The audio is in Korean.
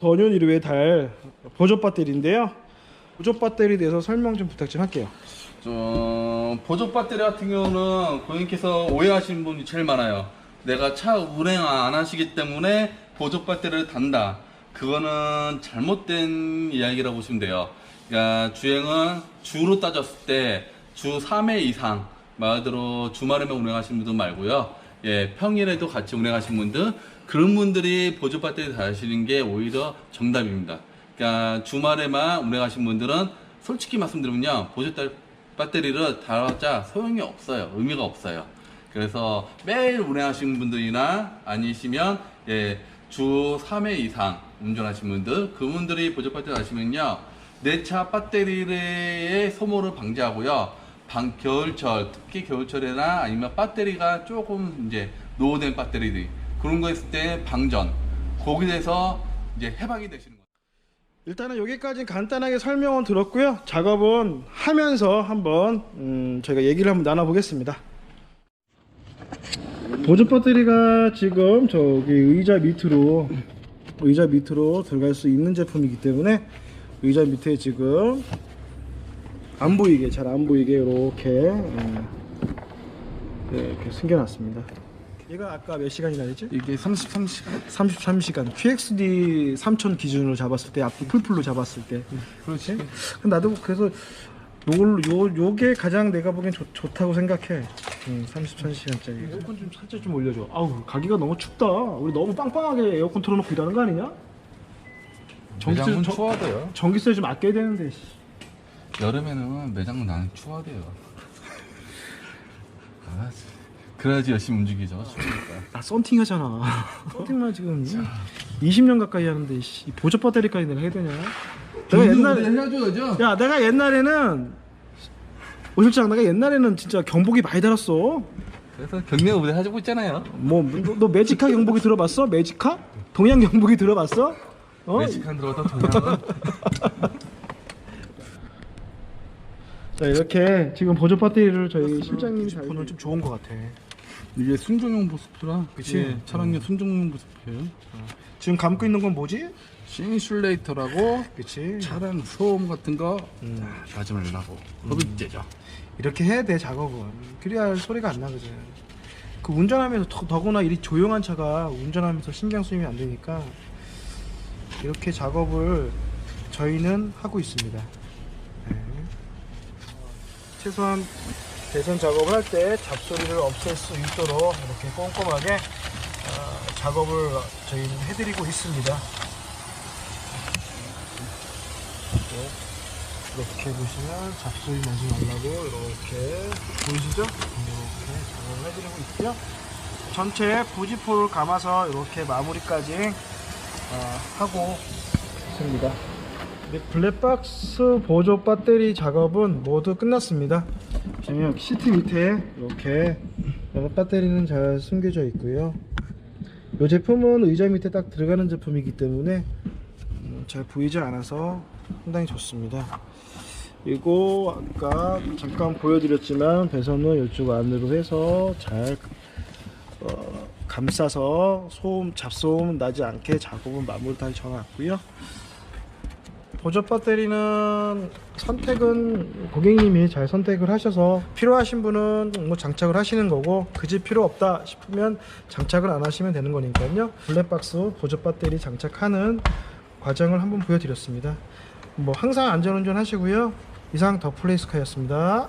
더뉴 1회 달 보조 배터리인데요. 보조 배터리에 대해서 설명 좀 부탁 좀 할게요. 저 보조 배터리 같은 경우는 고객님께서 오해하시는 분이 제일 많아요. 내가 차 운행 안 하시기 때문에 보조 배터리를 단다. 그거는 잘못된 이야기라고 보시면 돼요. 그러니까 주행은 주로 따졌을 때 주 3회 이상 말 그대로 주말에만 운행하시는 분들 말고요. 예, 평일에도 같이 운행하시는 분들 그런 분들이 보조 배터리 다시는 게 오히려 정답입니다. 그러니까 주말에만 운행하시는 분들은 솔직히 말씀드리면요. 보조 배- 배터리를 달았자 소용이 없어요. 의미가 없어요. 그래서 매일 운행하시는 분들이나 아니시면 예, 주 3회 이상 운전하시는 분들 그분들이 보조 배터리 하시면요. 내 차 배터리의 소모를 방지하고요. 방, 겨울철, 특히 겨울철이나 아니면 배터리가 조금 이제 노후된 배터리들 그런 거 있을 때 방전, 거기에 대해서 이제 해방이 되시는 거예요. 일단은 여기까지 간단하게 설명은 들었고요. 작업은 하면서 한번 음, 저희가 얘기를 한번 나눠보겠습니다. 보조 배터리가 지금 저기 의자 밑으로 의자 밑으로 들어갈 수 있는 제품이기 때문에 의자 밑에 지금 안 보이게 잘 안 보이게 이렇게 음, 네, 이렇게 숨겨놨습니다. 얘가 아까 몇 시간이나 했지? 이게 33시간? 33시간 QXD 3000 기준으로 잡았을 때 앞뒤 풀풀로 잡았을 때 그렇지. 근데 나도 그래서 요걸 요 요게 가장 내가 보기엔 좋, 좋다고 생각해 음, 33시간짜리 에어컨 좀 살짝 좀 올려줘 아우 가기가 너무 춥다 우리 너무 빵빵하게 에어컨 틀어놓고 일하는 거 아니냐? 전기세 매장은 전- 추워도요. 전기세 좀 아껴야 되는데 씨. 여름에는 매장은 나는 추워도요. 아, 그래야지 열심히 움직이죠. 추우니까. 나 썬팅 하잖아 썬팅만 지금 20년 가까이 하는데 씨, 이 보조 배터리까지 내가 해야 되냐 내가 옛날에 해줘야죠. 야 내가 옛날에는 오 실장 내가 옛날에는 진짜 경보기 많이 달았어 그래서 경례 우대 해주고 있잖아요. 뭐너 너 매지카 경보기 들어봤어? 매지카? 동양 경보기 들어봤어? 어? 매직한 들어갔다 동양은 자 이렇게 지금 보조 배터리를 저희 실장님이 보는 좀 좋은 것 같아 이게 순정용 보스프라. 그치? 예, 차량용 순정용 보스프예요. 지금 감고 있는 건 뭐지? 싱슐레이터라고 그치 차량 소음 같은 거 음. 하지 말라고 흡입제죠. 이렇게 해야 돼 작업은 그래야 소리가 안 나거든 그 운전하면서 더, 더구나 이 조용한 차가 운전하면서 신경 쓰이면 안 되니까 이렇게 작업을 저희는 하고 있습니다 네. 최소한 배선 작업을 할 때 잡소리를 없앨 수 있도록 이렇게 꼼꼼하게 어, 작업을 저희는 해드리고 있습니다 이렇게 보시면 잡소리 나지 말라고 이렇게 보이시죠? 이렇게 작업을 해드리고 있고요. 전체 부지포를 감아서 이렇게 마무리까지 어, 하고 있습니다. 네, 블랙박스 보조 배터리 작업은 모두 끝났습니다. 보시면 시트 밑에 이렇게 배터리는 잘 숨겨져 있고요. 이 제품은 의자 밑에 딱 들어가는 제품이기 때문에 음, 잘 보이지 않아서 상당히 좋습니다. 그리고 아까 잠깐 보여드렸지만 배선은 이쪽 안으로 해서 잘 어, 감싸서 소음 잡소음 나지 않게 작업은 마무리 다 져놨고요. 보조 배터리는 선택은 고객님이 잘 선택을 하셔서 필요하신 분은 뭐 장착을 하시는 거고 그지 필요 없다 싶으면 장착을 안 하시면 되는 거니까요. 블랙박스 보조 배터리 장착하는 과정을 한번 보여드렸습니다. 뭐 항상 안전운전 하시고요. 이상 더 플레이스카였습니다.